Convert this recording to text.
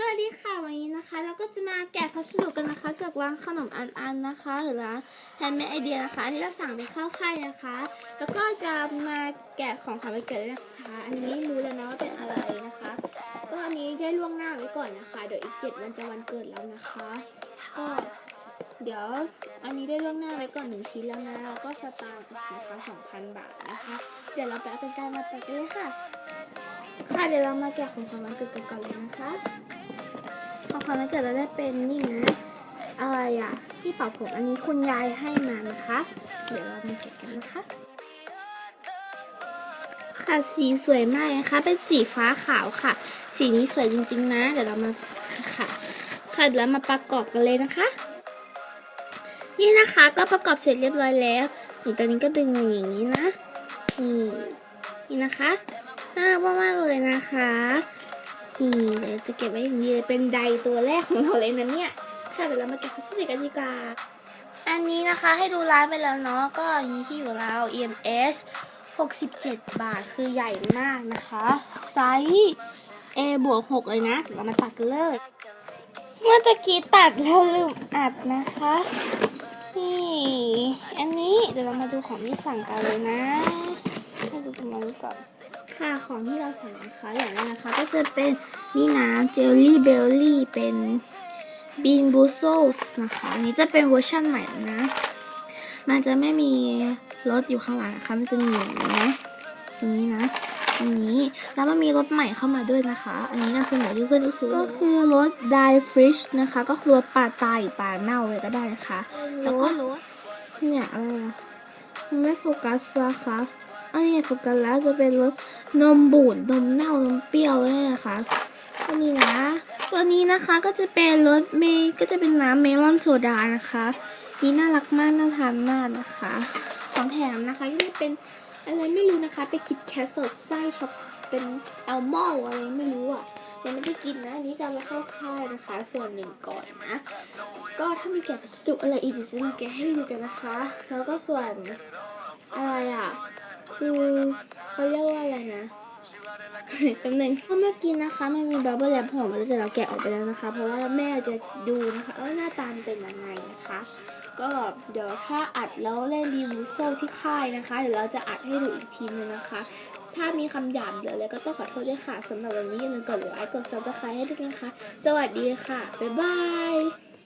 สวัสดีค่ะวันนี้นะคะ เราก็จะมาแกะพัสดุกันนะคะ จากร้านขนมอันอันนะคะหรือร้านแฮนด์เมดไอเดียนะคะอันนี้เราสั่งไปเข้าค่ายนะคะ แล้วก็จะมาแกะของขวัญวันเกิดด้วยนะคะ อันนี้รู้แล้วนะว่าเป็นอะไรนะคะ ก็อันนี้ได้ล่วงหน้าไว้ก่อนนะคะเดี๋ยวอีก7วันจะวันเกิดแล้วนะคะก็เดี๋ยวอันนี้ได้ล่วงหน้าไว้ก่อนหนึ่งชิ้นแล้วนะแล้วก็สตางค์นะคะ2,000บาทนะคะ เดี๋ยวเราไปเอากันไกลมาตัดกันเลยค่ะค่ะเดี๋ยวเรามาแกะของขวัญวันเกิดกันก่อนเลยนะคะ ของขวันเกิดเราได้เป็นนี่นะอะไรอะที่เป่าผมอันนี้คุณยายให้มานะคะ เดี๋ยวเรามาแกะกันนะคะ ค่ะสีสวยมากนะคะ เป็นสีฟ้าขาวค่ะ สีนี้สวยจริงๆนะ เดี๋ยวเรามาค่ะค่ะเดี๋ยวมาประกอบกันเลยนะคะ นี่นะคะก็ประกอบเสร็จเรียบร้อยแล้วนี่ตอนนี้ก็ดึงมาอย่างนี้นะนี่นี่นะคะน่ารักมากเลยนะคะ นี่เดี๋ยวจะเก็บไว้อย่างนี้เลยเป็นไดตัวแรกของเราเลยนะเนี่ย ค่ะเดี๋ยวเรามาเก็บพลาสติกกันดีกว่า อันนี้นะคะให้ดูร้านไปแล้วเนาะ ก็อันนี้ที่อยู่เรา EMS 67 บาทคือใหญ่มากนะคะ ไซส์ A บวก6เลยนะเดี๋ยวเรามาตัดเลยเมื่อตะกี้ตัดแล้วลืมอัดนะคะ นี่ อันนี้เดี๋ยวเรามาดูของที่สั่งกันเลยนะ ก่อน ค่ะของที่เราสั่งนะคะอย่างแรกนะคะ ก็จะเป็นนี่นะเจลลี่เบลลี่เป็นบีนบูโซสนะคะอันนี้จะเป็นเวอร์ชันใหม่แล้วนะ มันจะไม่มีรถอยู่ข้างหลังนะคะมันจะมีอย่างนี้นะตรงนี้นะตรงนี้แล้วมันมีรถใหม่เข้ามาด้วยนะคะ อันนี้นำเสนอที่เพื่อนได้ซื้อก็คือรถ Die Fish นะคะ ก็คือรถปลาตายหรือปลาเน่าเลยก็ได้นะคะ แล้วก็รถเนี่ยอะไรอะมันไม่โฟกัสนะคะ อันนี้โฟกัล้วจะเป็นรสนมบูดนมเน่านมเปรี้ยวนี่นะคะตัวนี้นะ ตัวนี้นะคะก็จะเป็นรสเมก็จะเป็นน้ำเมลอนโซดานะคะ นี่น่ารักมากน่าทานมากนะคะ ของแถมนะคะก็จะเป็นอะไรไม่รู้นะคะเป็นคิดแคทสดไส้ช็อกเป็นแอลมอลอะไรไม่รู้อะยังไม่ได้กินนะอันนี้จะเอาไปเข้าค่ายนะคะ ส่วนหนึ่งก่อนนะ ก็ถ้ามีแกะพัสดุอะไรอีกเดี๋ยวจะมาแกะให้ดูกันนะคะ แล้วก็ส่วนอะไรอะ คือเขาเรียกว่าอะไรนะแป๊บนึงถ้าเมื่อกี้นะคะมันมีบับเบิ้ลแลบหอมแล้วแต่เราแกะออกไปแล้วนะคะ เพราะว่าแม่จะดูนะคะว่าหน้าตาเป็นยังไงนะคะ ก็เดี๋ยวถ้าอัดแล้วเล่นดีมูโซที่ค่ายนะคะ เดี๋ยวเราจะอัดให้ดูอีกทีนึงนะคะถ้ามีคำหยาบเหลืออะไรก็ต้องขอโทษด้วยค่ะสำหรับวันนี้อย่าลืมกดไลค์กดซับสไครต์ให้ด้วยนะคะ สวัสดีค่ะ บ๊ายบาย